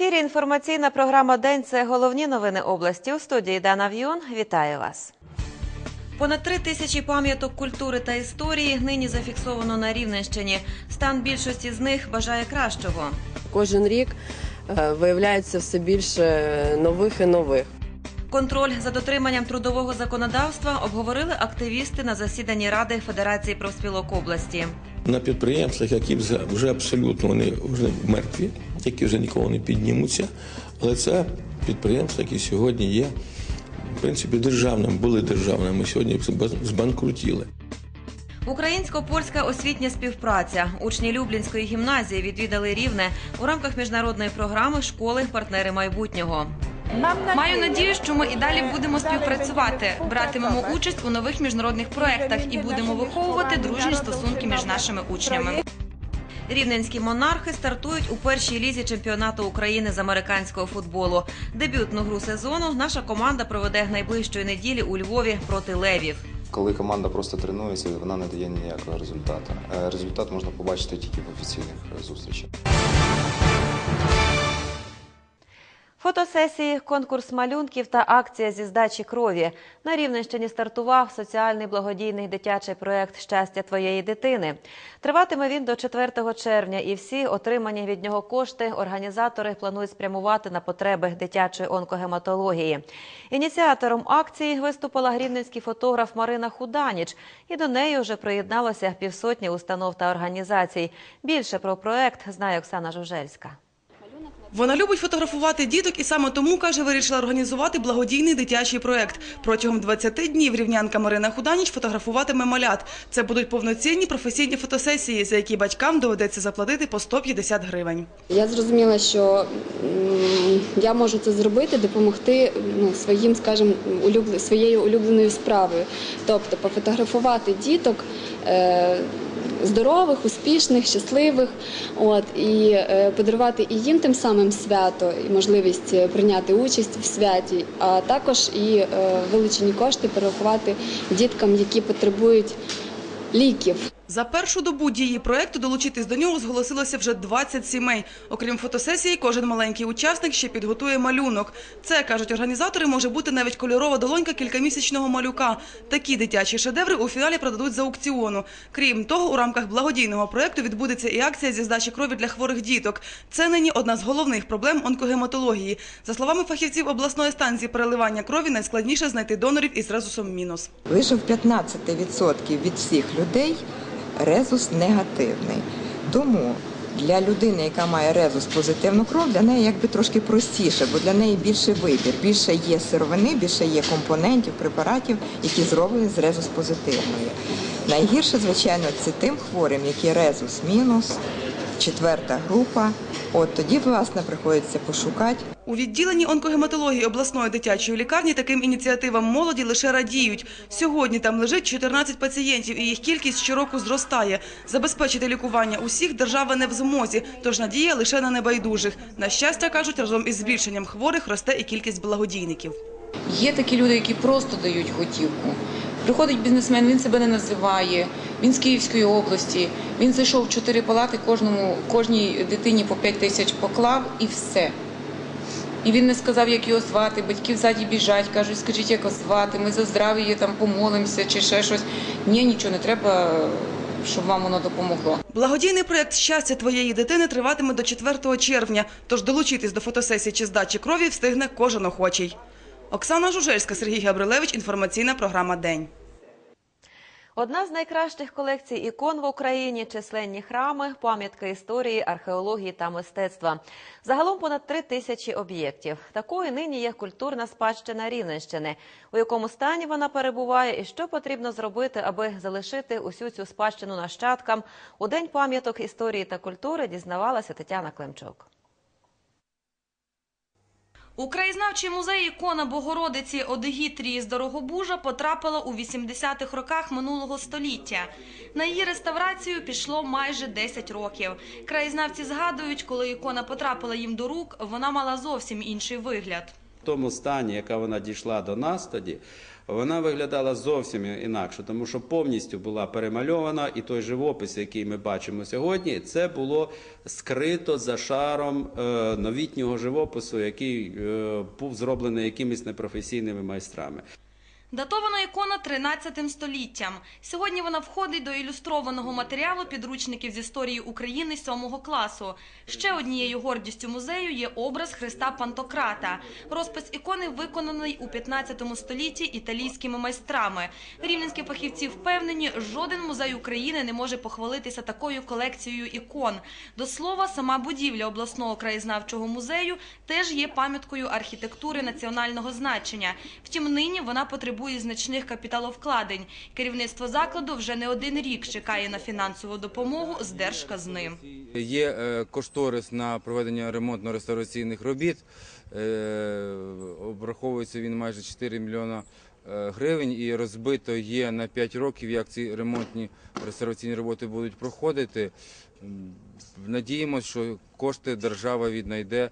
ефірі інформаційна програма День. Це головні новини області. У студії Дана В'юн. Вітаю вас. Понад три тисячі пам'яток культури та історії нині зафіксовано на Рівненщині. Стан більшості з них бажає кращого. Кожен рік е, виявляється все більше нових і нових. Контроль за дотриманням трудового законодавства обговорили активісти на засіданні Ради Федерації профспілок області. на підприємствах, які вже, вже абсолютно вони вже мертві, які вже ніколи не піднімуться. Але це підприємства, які сьогодні є, в принципі, державними, були державними, сьогодні збанкрутіли. Українсько-польська освітня співпраця. Учні Люблінської гімназії відвідали рівне у рамках міжнародної програми Школи партнери майбутнього. Маю надію, що ми і далі будемо співпрацювати, братимемо участь у нових міжнародних проєктах і будемо виховувати дружні стосунки між нашими учнями. Рівненські монархи стартують у першій лізі чемпіонату України з американського футболу. Дебютну гру сезону наша команда проведе найближчої неділі у Львові проти левів. Коли команда просто тренується, вона не дає ніякого результату. Е, Результат можна побачити тільки в офіційних е, зустрічах. Фотосесії, конкурс малюнків та акція зі здачі крові. На Рівненщині стартував соціальний благодійний дитячий проєкт Щастя твоєї дитини. Триватиме він до 4 червня, і всі отримані від нього кошти організатори планують спрямувати на потреби дитячої онкогематології. Ініціатором акції виступила рівненський фотограф Марина Худаніч, і до неї вже приєдналося півсотні установ та організацій. Більше про проєкт знає Оксана Жужельська. Вона любить фотографувати діток і саме тому, каже, вирішила організувати благодійний дитячий проект. Протягом 20 днів рівнянка Марина Худаніч фотографуватиме малят. Це будуть повноцінні професійні фотосесії, за які батькам доведеться заплатити по 150 гривень. Я зрозуміла, що я можу це зробити, допомогти ну, своїм, скажімо, улюбле- своєю улюбленою справою. Тобто пофотографувати діток е, здорових, успішних, щасливих, от, і е, подарувати і їм тим самим свято, і можливість е, прийняти участь в святі, а також і е, вилучені кошти перерахувати діткам, які потребують ліків. За першу добу дії проекту долучитись до нього зголосилося вже 20 сімей. Окрім фотосесії, кожен маленький учасник ще підготує малюнок. Це, кажуть організатори, може бути навіть кольорова долонька кількамісячного малюка. Такі дитячі шедеври у фіналі продадуть за аукціону. Крім того, у рамках благодійного проекту відбудеться і акція зі здачі крові для хворих діток. Це нині одна з головних проблем онкогематології. За словами фахівців обласної станції переливання крові, найскладніше знайти донорів із резусом мінус. Лише в 15% від всіх людей резус негативний. Тому для людини, яка має резус позитивну кров, для неї якби трошки простіше, бо для неї більше вибір, більше є сировини, більше є компонентів, препаратів, які зроблені з резус позитивної. Найгірше, звичайно, це тим хворим, які резус мінус, четверта група. От тоді, власне, приходиться пошукати У відділенні онкогематології обласної дитячої лікарні таким ініціативам молоді лише радіють. Сьогодні там лежить 14 пацієнтів, і їх кількість щороку зростає. Забезпечити лікування усіх держава не в змозі, тож надія лише на небайдужих. На щастя, кажуть, разом із збільшенням хворих росте і кількість благодійників. Є такі люди, які просто дають готівку. Приходить бізнесмен, він себе не називає, він з Київської області, він зайшов в чотири палати, кожному, кожній дитині по 5 тисяч поклав і все. І він не сказав, як його звати, батьки ззаді біжать, кажуть, скажіть, як вас звати, ми за здрав'я там помолимося чи ще щось. Ні, нічого не треба, щоб вам воно допомогло. Благодійний проєкт «Щастя твоєї дитини» триватиме до 4 червня, тож долучитись до фотосесії чи здачі крові встигне кожен охочий. Оксана Жужельська, Сергій Габрилевич, інформаційна програма «День». Одна з найкращих колекцій ікон в Україні численні храми, пам'ятки історії, археології та мистецтва. Загалом понад три тисячі об'єктів. Такою нині є культурна спадщина Рівненщини. У якому стані вона перебуває і що потрібно зробити, аби залишити усю цю спадщину нащадкам. У день пам'яток історії та культури дізнавалася Тетяна Климчук. У краєзнавчий музей ікона Богородиці Одегітрії з Дорогобужа потрапила у 80-х роках минулого століття. На її реставрацію пішло майже 10 років. Краєзнавці згадують, коли ікона потрапила їм до рук, вона мала зовсім інший вигляд. В тому стані, яка вона дійшла до нас тоді, вона виглядала зовсім інакше, тому що повністю була перемальована, і той живопис, який ми бачимо сьогодні, це було скрито за шаром е, новітнього живопису, який е, був зроблений якимись непрофесійними майстрами. Датована ікона 13 століттям. Сьогодні вона входить до ілюстрованого матеріалу підручників з історії України 7 класу. Ще однією гордістю музею є образ Христа Пантократа. Розпис ікони виконаний у 15 столітті італійськими майстрами. Рівненські фахівці впевнені, жоден музей України не може похвалитися такою колекцією ікон. До слова, сама будівля обласного краєзнавчого музею теж є пам'яткою архітектури національного значення. Втім, нині вона потребує значних капіталовкладень. Керівництво закладу вже не один рік чекає на фінансову допомогу з держказни. Є е, кошторис на проведення ремонтно-реставраційних робіт. Е, Обраховується він майже 4 мільйона е, гривень і розбито є на 5 років, як ці ремонтні реставраційні роботи будуть проходити. Надіємося, що кошти держава віднайде.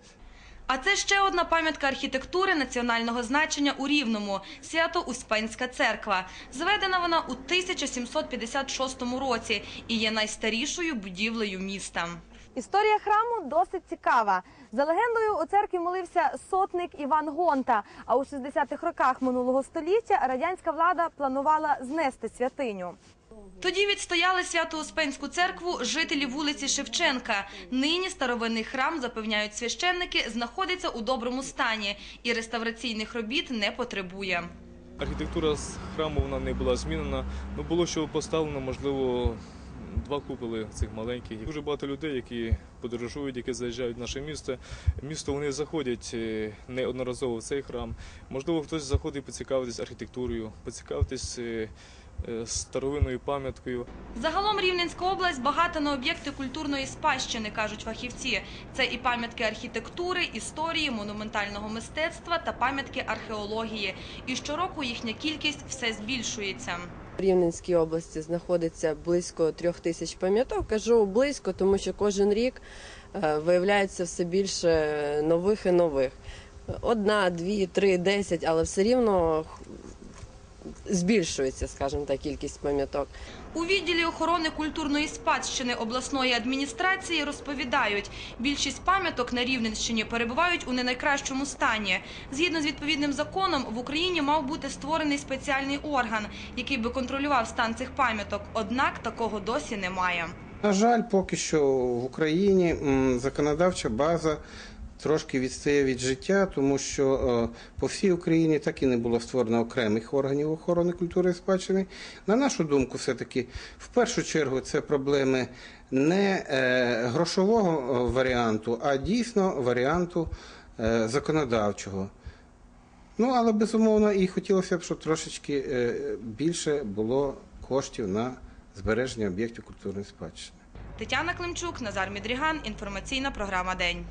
А це ще одна пам'ятка архітектури національного значення у Рівному – Свято-Успенська церква. Зведена вона у 1756 році і є найстарішою будівлею міста. Історія храму досить цікава. За легендою, у церкві молився сотник Іван Гонта. А у 60-х роках минулого століття радянська влада планувала знести святиню. Тоді відстояли Свято-Успенську церкву жителі вулиці Шевченка. Нині старовинний храм, запевняють священники, знаходиться у доброму стані і реставраційних робіт не потребує. Архітектура з храму вона не була змінена. Ну було що поставлено, можливо, два куполи цих маленьких. Дуже багато людей, які подорожують, які заїжджають в наше місто. Місто вони заходять е, неодноразово в цей храм. Можливо, хтось заходить поцікавитись архітектурою, поцікавитись е, старовинною пам'яткою. Загалом Рівненська область багата на об'єкти культурної спадщини, кажуть фахівці. Це і пам'ятки архітектури, історії, монументального мистецтва та пам'ятки археології. І щороку їхня кількість все збільшується. В Рівненській області знаходиться близько трьох тисяч пам'яток. Кажу близько, тому що кожен рік е, виявляється все більше нових і нових. Одна, дві, три, десять, але все рівно збільшується, скажімо так, кількість пам'яток. У відділі охорони культурної спадщини обласної адміністрації розповідають, більшість пам'яток на Рівненщині перебувають у не найкращому стані. Згідно з відповідним законом, в Україні мав бути створений спеціальний орган, який би контролював стан цих пам'яток. Однак такого досі немає. На жаль, поки що в Україні законодавча база трошки відстає від життя, тому що е, по всій Україні так і не було створено окремих органів охорони культури і спадщини. На нашу думку, все-таки в першу чергу це проблеми не е, грошового е, варіанту, а дійсно варіанту законодавчого. Ну, але безумовно, і хотілося б, щоб трошечки більше було коштів на збереження об'єктів культурної спадщини. Тетяна Климчук, Назар Мідріган. Інформаційна програма День.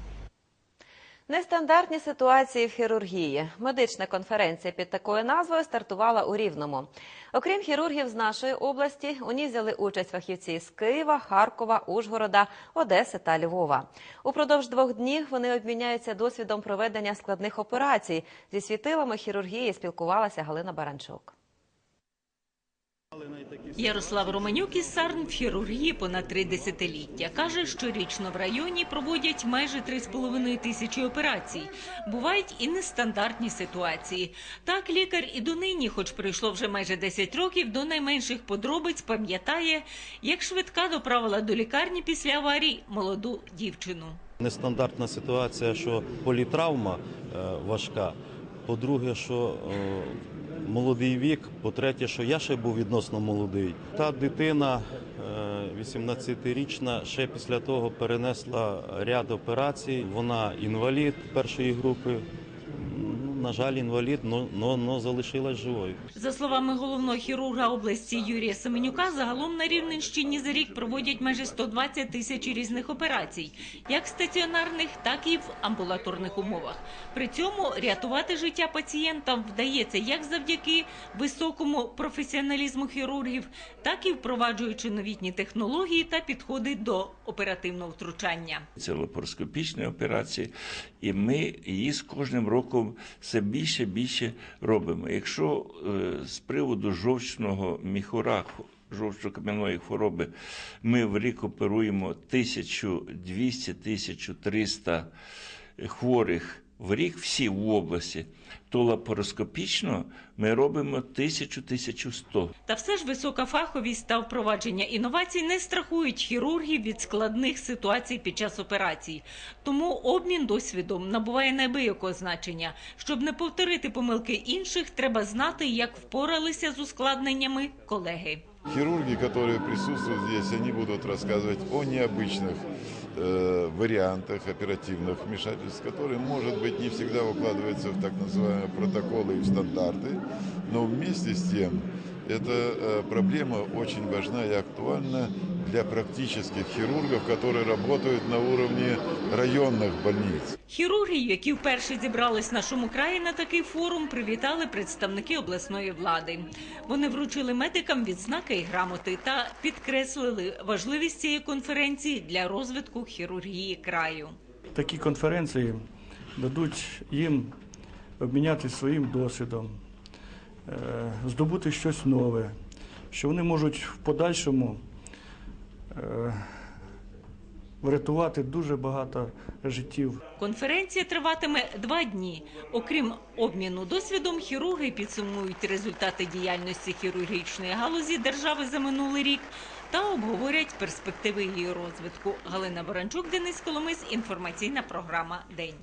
Нестандартні ситуації в хірургії. Медична конференція під такою назвою стартувала у Рівному. Окрім хірургів з нашої області, у ній взяли участь фахівці з Києва, Харкова, Ужгорода, Одеси та Львова. Упродовж двох днів вони обміняються досвідом проведення складних операцій. Зі світилами хірургії спілкувалася Галина Баранчук. Ярослав Романюк із Сарн в хірургії понад три десятиліття. Каже, щорічно в районі проводять майже 3,5 тисячі операцій. Бувають і нестандартні ситуації. Так лікар і донині, хоч пройшло вже майже 10 років, до найменших подробиць пам'ятає, як швидка доправила до лікарні після аварії молоду дівчину. Нестандартна ситуація, що політравма е, важка. По-друге, що е, молодий вік. По-третє, що я ще був відносно молодий. Та дитина, е, 18-річна, ще після того перенесла ряд операцій. Вона інвалід першої групи. На жаль, інвалід, але залишилась живою. За словами головного хірурга області Юрія Семенюка, загалом на Рівненщині за рік проводять майже 120 тисяч різних операцій, як стаціонарних, так і в амбулаторних умовах. При цьому рятувати життя пацієнтам вдається як завдяки високому професіоналізму хірургів, так і впроваджуючи новітні технології та підходи до оперативного втручання. Це лапароскопічні операції, і ми її з кожним роком все більше більше більше робимо. Якщо е, з приводу жовчного міхура, жовчокам'яної хвороби, ми в рік оперуємо 1200-1300 хворих в рік всі в області, то лапароскопічно ми робимо 1000-1100. Та все ж висока фаховість та впровадження інновацій не страхують хірургів від складних ситуацій під час операцій. Тому обмін досвідом набуває неабиякого значення. Щоб не повторити помилки інших, треба знати, як впоралися з ускладненнями колеги. Хирурги, которые присутствуют здесь, они будут рассказывать о необычных э, вариантах оперативных вмешательств, которые, может быть, не всегда укладываются в так называемые протоколы и в стандарты, но вместе с тем эта э, проблема очень важна и актуальна для практических хирургов, которые работают на уровне районных больниц. Хірургів, які вперше зібрались в нашому краї на такий форум, привітали представники обласної влади. Вони вручили медикам відзнаки і грамоти та підкреслили важливість цієї конференції для розвитку хірургії краю. Такі конференції дадуть їм обмінятися своїм досвідом, е, здобути щось нове, що вони можуть в подальшому е, врятувати дуже багато життів. Конференція триватиме два дні. Окрім обміну досвідом, хірурги підсумують результати діяльності хірургічної галузі держави за минулий рік та обговорять перспективи її розвитку. Галина Ворончук, Денис Коломис. Інформаційна програма День.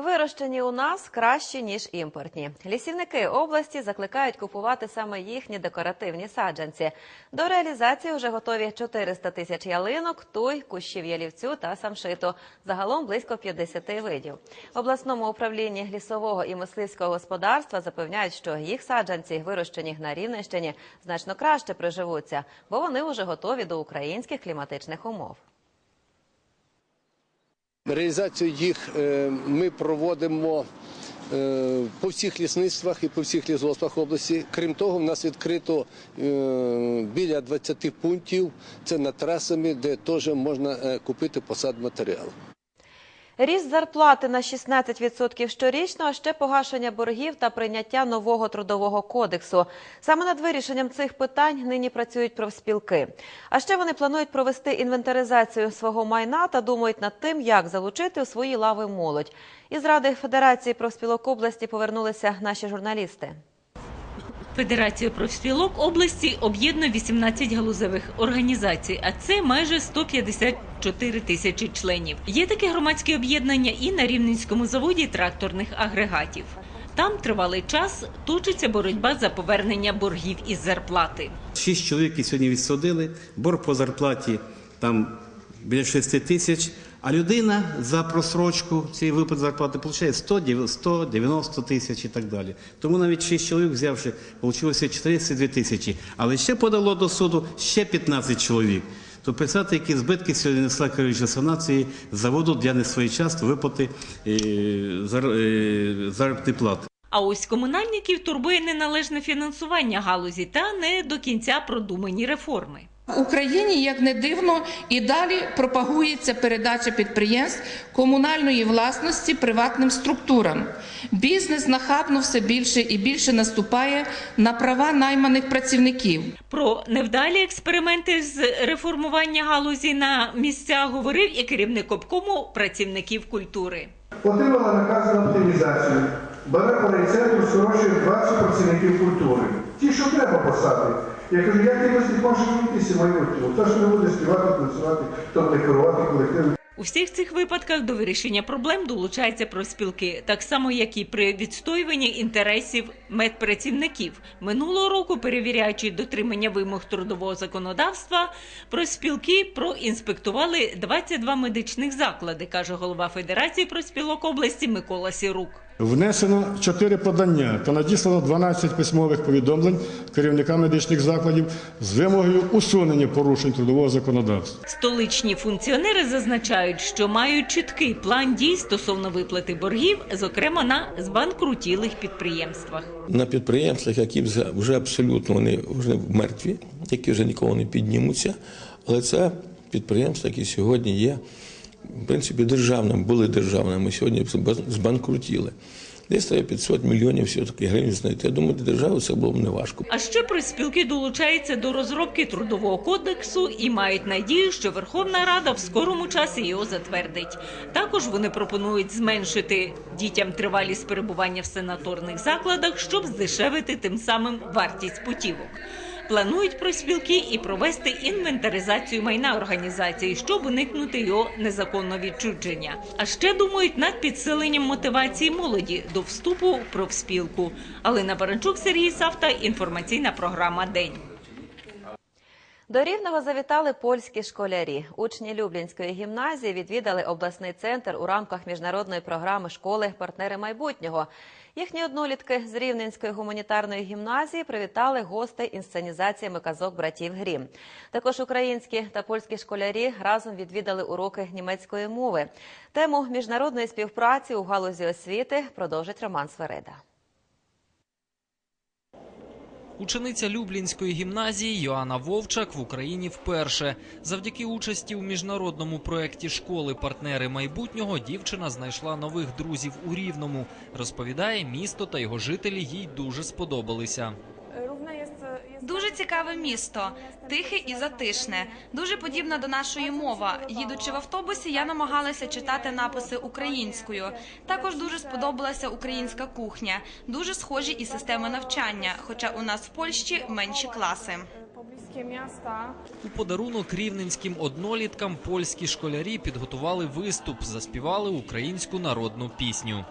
Вирощені у нас кращі ніж імпортні. Лісівники області закликають купувати саме їхні декоративні саджанці. До реалізації вже готові 400 тисяч ялинок, туй, кущів ялівцю та самшиту. Загалом близько 50 видів. Обласному управлінні лісового і мисливського господарства запевняють, що їх саджанці, вирощені на Рівненщині, значно краще приживуться, бо вони вже готові до українських кліматичних умов. Реалізацію їх е, ми проводимо е, по всіх лісництвах і по всіх лісгоспах області. Крім того, в нас відкрито е, біля 20 пунктів. Це над трасами, де теж можна купити посад матеріал. Ріст зарплати на 16% щорічно, а ще погашення боргів та прийняття нового трудового кодексу. Саме над вирішенням цих питань нині працюють профспілки. А ще вони планують провести інвентаризацію свого майна та думають над тим, як залучити у свої лави молодь. Із Ради Федерації профспілок області повернулися наші журналісти. Федерація профспілок області об'єднує 18 галузевих організацій, а це майже 154 тисячі членів. Є таке громадське об'єднання і на Рівненському заводі тракторних агрегатів. Там тривалий час точиться боротьба за повернення боргів із зарплати. Шість чоловік які сьогодні відсудили, борг по зарплаті там біля 6 тисяч, а людина за просрочку цієї виплати зарплати отримує 100, 190 тисяч і так далі. Тому навіть 6 чоловік взявши, вийшло 42 тисячі. Але ще подало до суду ще 15 чоловік. То писати, які збитки сьогодні несла керуюча санації заводу для несвоєчасної виплати е, е, заробітної плати. А ось комунальників турбує неналежне фінансування галузі та не до кінця продумані реформи. В Україні, як не дивно, і далі пропагується передача підприємств комунальної власності приватним структурам. Бізнес нахабно все більше і більше наступає на права найманих працівників. Про невдалі експерименти з реформування галузі на місцях говорив і керівник обкому працівників культури. Отримала наказ на оптимізацію. Бере порайцентру, скорочує 20 працівників культури. Ті, що треба посадити. Я кажу, як ти можеш вийтися майбутнього? Хто ж не буде співати, танцювати, хто не керувати колективом? У всіх цих випадках до вирішення проблем долучаються профспілки, так само як і при відстоюванні інтересів медпрацівників. Минулого року, перевіряючи дотримання вимог трудового законодавства, профспілки проінспектували 22 медичних заклади, каже голова Федерації профспілок області Микола Сірук. Внесено 4 подання та надіслано 12 письмових повідомлень керівникам медичних закладів з вимогою усунення порушень трудового законодавства. Столичні функціонери зазначають, що мають чіткий план дій стосовно виплати боргів, зокрема на збанкрутілих підприємствах. на підприємствах, які вже, вже абсолютно вони вже мертві, які вже ніколи не піднімуться. Але це підприємства, які сьогодні є, в принципі, державними, були державними, сьогодні збанкрутіли. Десь треба 500 мільйонів все-таки гривень знайти. Я думаю, для держави це було б не важко. А ще профспілки долучаються до розробки трудового кодексу і мають надію, що Верховна Рада в скорому часі його затвердить. Також вони пропонують зменшити дітям тривалість перебування в санаторних закладах, щоб здешевити тим самим вартість путівок. Планують профспілки і провести інвентаризацію майна організації, щоб уникнути його незаконного відчудження. А ще думають над підсиленням мотивації молоді до вступу в профспілку. Алина Баранчук, Сергій Савта. Інформаційна програма День. До Рівного завітали польські школярі. Учні Люблінської гімназії відвідали обласний центр у рамках міжнародної програми школи партнери майбутнього. Їхні однолітки з Рівненської гуманітарної гімназії привітали гостей інсценізаціями казок братів Грім. Також українські та польські школярі разом відвідали уроки німецької мови. Тему міжнародної співпраці у галузі освіти продовжить Роман Свереда. Учениця Люблінської гімназії Йоанна Вовчак в Україні вперше. Завдяки участі у міжнародному проєкті школи партнери майбутнього дівчина знайшла нових друзів у Рівному. Розповідає, місто та його жителі їй дуже сподобалися. Дуже цікаве місто, тихе і затишне, дуже подібна до нашої мови. Їдучи в автобусі, я намагалася читати написи українською. Також дуже сподобалася українська кухня, дуже схожі і системи навчання, хоча у нас в Польщі менші класи. У подарунок рівненським одноліткам польські школярі підготували виступ, заспівали українську народну пісню.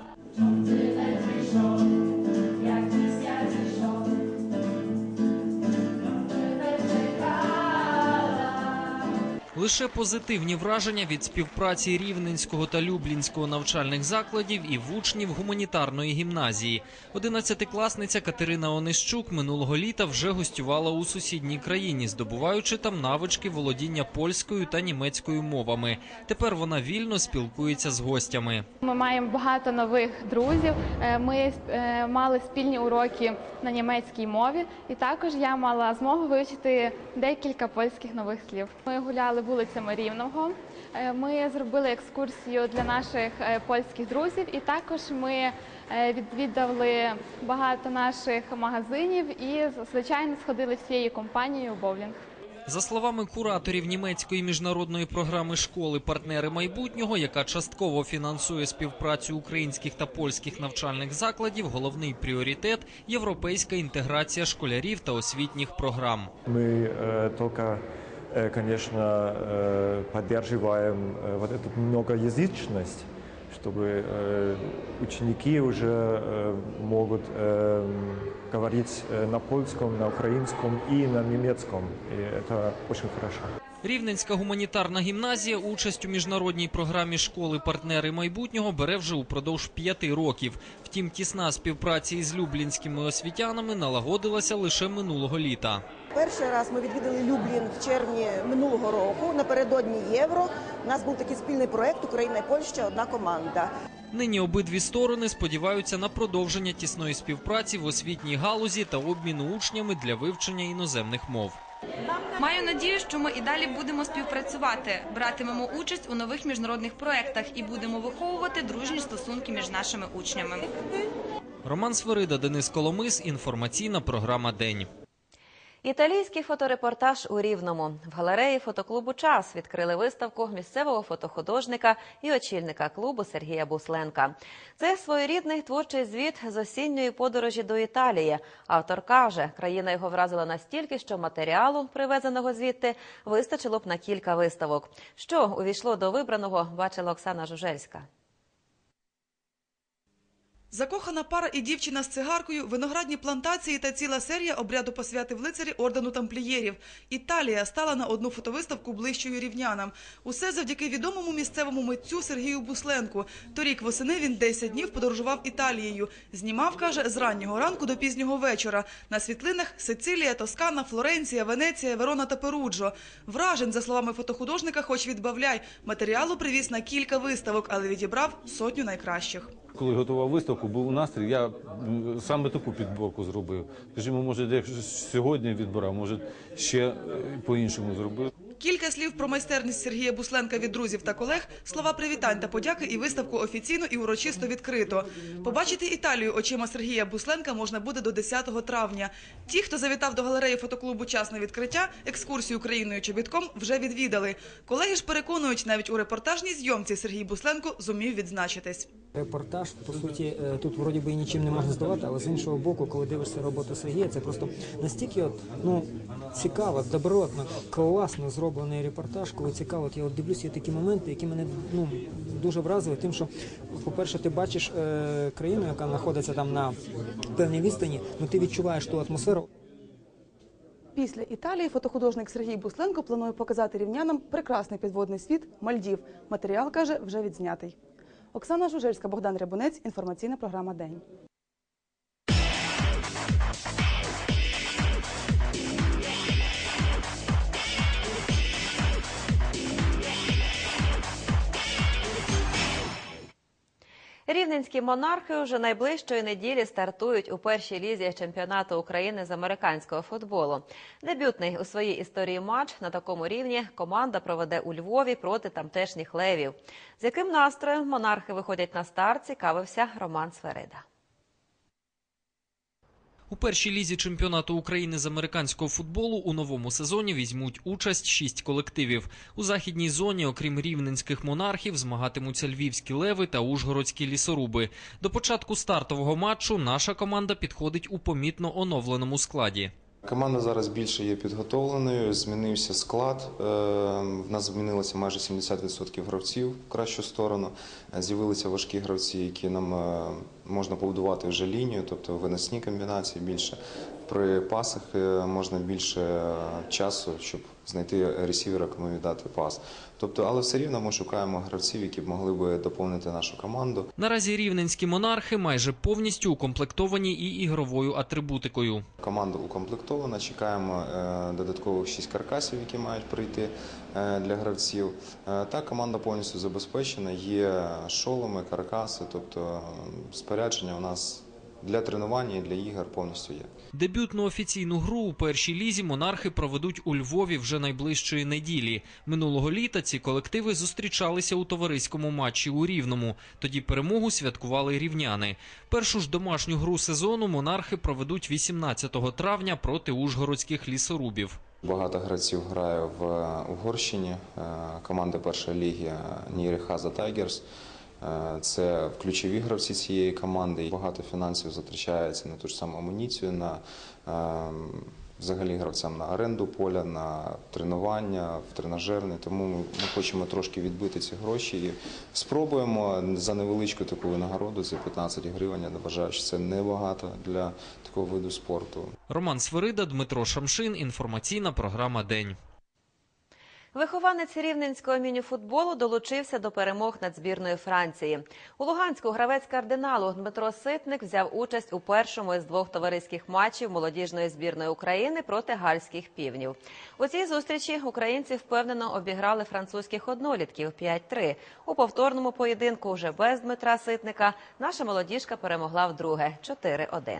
Лише позитивні враження від співпраці рівненського та люблінського навчальних закладів і в учнів гуманітарної гімназії. Одинадцятикласниця Катерина Онищук минулого літа вже гостювала у сусідній країні, здобуваючи там навички володіння польською та німецькою мовами. Тепер вона вільно спілкується з гостями. Ми маємо багато нових друзів. Е, Ми е, мали спільні уроки на німецькій мові, і також я мала змогу вивчити декілька польських нових слів. Ми гуляли вулицями Рівного. Е, Ми зробили екскурсію для наших е, польських друзів, і також ми е, відвідали багато наших магазинів і, звичайно, сходили всією компанією у боулінг. За словами кураторів німецької міжнародної програми школи партнери майбутнього, яка частково фінансує співпрацю українських та польських навчальних закладів, головний пріоритет європейська інтеграція школярів та освітніх програм. Мы э, только, э, конечно, э, поддерживаем э, вот эту многоязычность, чтобы э, ученики уже э, могут э, говорить э, на польском, на украинском и на немецком. И это очень хорошо. Рівненська гуманітарна гімназія участь у міжнародній програмі школи партнери майбутнього бере вже упродовж п'яти років. Втім, тісна співпраця із люблінськими освітянами налагодилася лише минулого літа. Перший раз ми відвідали Люблін в червні минулого року. Напередодні євро у нас був такий спільний проект Україна і Польща одна команда. Нині обидві сторони сподіваються на продовження тісної співпраці в освітній галузі та обміну учнями для вивчення іноземних мов. Маю надію, що ми і далі будемо співпрацювати, братимемо участь у нових міжнародних проєктах і будемо виховувати дружні стосунки між нашими учнями. Роман Свирида, Денис Коломис. Інформаційна програма День. Італійський фоторепортаж у Рівному в галереї фотоклубу Час відкрили виставку місцевого фотохудожника і очільника клубу Сергія Бусленка. Це своєрідний творчий звіт з осінньої подорожі до Італії. Автор каже, країна його вразила настільки, що матеріалу, привезеного звідти, вистачило б на кілька виставок. Що увійшло до вибраного, бачила Оксана Жужельська. Закохана пара і дівчина з цигаркою, виноградні плантації та ціла серія обряду посвяти в лицарі ордену тамплієрів. Італія стала на одну фотовиставку ближчою рівнянам. Усе завдяки відомому місцевому митцю Сергію Бусленку. Торік восени він 10 днів подорожував Італією. Знімав, каже, з раннього ранку до пізнього вечора. На світлинах Сицилія, Тоскана, Флоренція, Венеція, Верона та Перуджо. Вражень, за словами фотохудожника, хоч відбавляй. Матеріалу привіз на кілька виставок, але відібрав сотню найкращих. Коли готував виставку, був настрій, я саме таку підборку зробив. Скажімо, може, як сьогодні відбирав, може ще е, по-іншому зробив. Кілька слів про майстерність Сергія Бусленка від друзів та колег, слова привітань та подяки і виставку офіційно і урочисто відкрито. Побачити Італію очима Сергія Бусленка можна буде до 10 травня. Ті, хто завітав до галереї фотоклубу «Час на відкриття», екскурсію Україною чобітком вже відвідали. Колеги ж переконують, навіть у репортажній зйомці Сергій Бусленко зумів відзначитись. Репортаж, по суті, е, тут вроді би і нічим не можна здавати, але з іншого боку, коли дивишся роботу Сергія, це просто настільки от, ну, цікаво, добротно, класно зроблений репортаж, коли цікаво, от я от дивлюся, є такі моменти, які мене ну, дуже вразили, тим, що, по-перше, ти бачиш е, країну, яка знаходиться там на певній відстані, ну ти відчуваєш ту атмосферу. Після Італії фотохудожник Сергій Бусленко планує показати рівнянам прекрасний підводний світ Мальдів. Матеріал каже, вже відзнятий. Оксана Жужельська, Богдан Рябунець. Інформаційна програма День. Рівненські монархи вже найближчої неділі стартують у першій лізі чемпіонату України з американського футболу. Дебютний у своїй історії матч на такому рівні команда проведе у Львові проти тамтешніх левів. З яким настроєм монархи виходять на старт, цікавився Роман Сверида. У першій лізі чемпіонату України з американського футболу у новому сезоні візьмуть участь шість колективів. У західній зоні, окрім рівненських монархів, змагатимуться львівські леви та ужгородські лісоруби. До початку стартового матчу наша команда підходить у помітно оновленому складі. Команда зараз більше є підготовленою, змінився склад. Е, В нас змінилося майже 70% гравців в кращу сторону. Е, З'явилися важкі гравці, які нам е, можна побудувати вже лінію, тобто виносні комбінації більше. При пасах е, можна більше е, часу, щоб знайти ресівера, кому віддати пас. Тобто, але все рівно ми шукаємо гравців, які б могли би доповнити нашу команду. Наразі рівненські монархи майже повністю укомплектовані і ігровою атрибутикою. Команда укомплектована. Чекаємо е, додаткових шість каркасів, які мають прийти для гравців. Та команда повністю забезпечена. Є шоломи, каркаси, тобто спорядження у нас для тренування і для ігор повністю є. Дебютну офіційну гру у першій лізі монархи проведуть у Львові вже найближчої неділі. Минулого літа ці колективи зустрічалися у товариському матчі у Рівному. Тоді перемогу святкували рівняни. Першу ж домашню гру сезону монархи проведуть 18 травня проти ужгородських лісорубів. Багато гравців грає в Угорщині. Е, Команда першої ліги Нірихаза Тайгерс. Е, Це ключові гравці цієї команди. Багато фінансів затрачається на ту ж саму амуніцію, на е, взагалі гравцям на оренду поля, на тренування, в тренажерне. Тому ми, хочемо трошки відбити ці гроші і спробуємо за невеличку таку винагороду, це 15 гривень. Я вважаю, що це небагато для такого виду спорту. Роман Сверида, Дмитро Шамшин. Інформаційна програма День. Вихованець рівненського мініфутболу долучився до перемог над збірною Франції. У Луганську гравець кардиналу Дмитро Ситник взяв участь у першому із двох товариських матчів молодіжної збірної України проти гальських півнів. У цій зустрічі українці впевнено обіграли французьких однолітків 5-3. У повторному поєдинку вже без Дмитра Ситника наша молодіжка перемогла вдруге 4-1.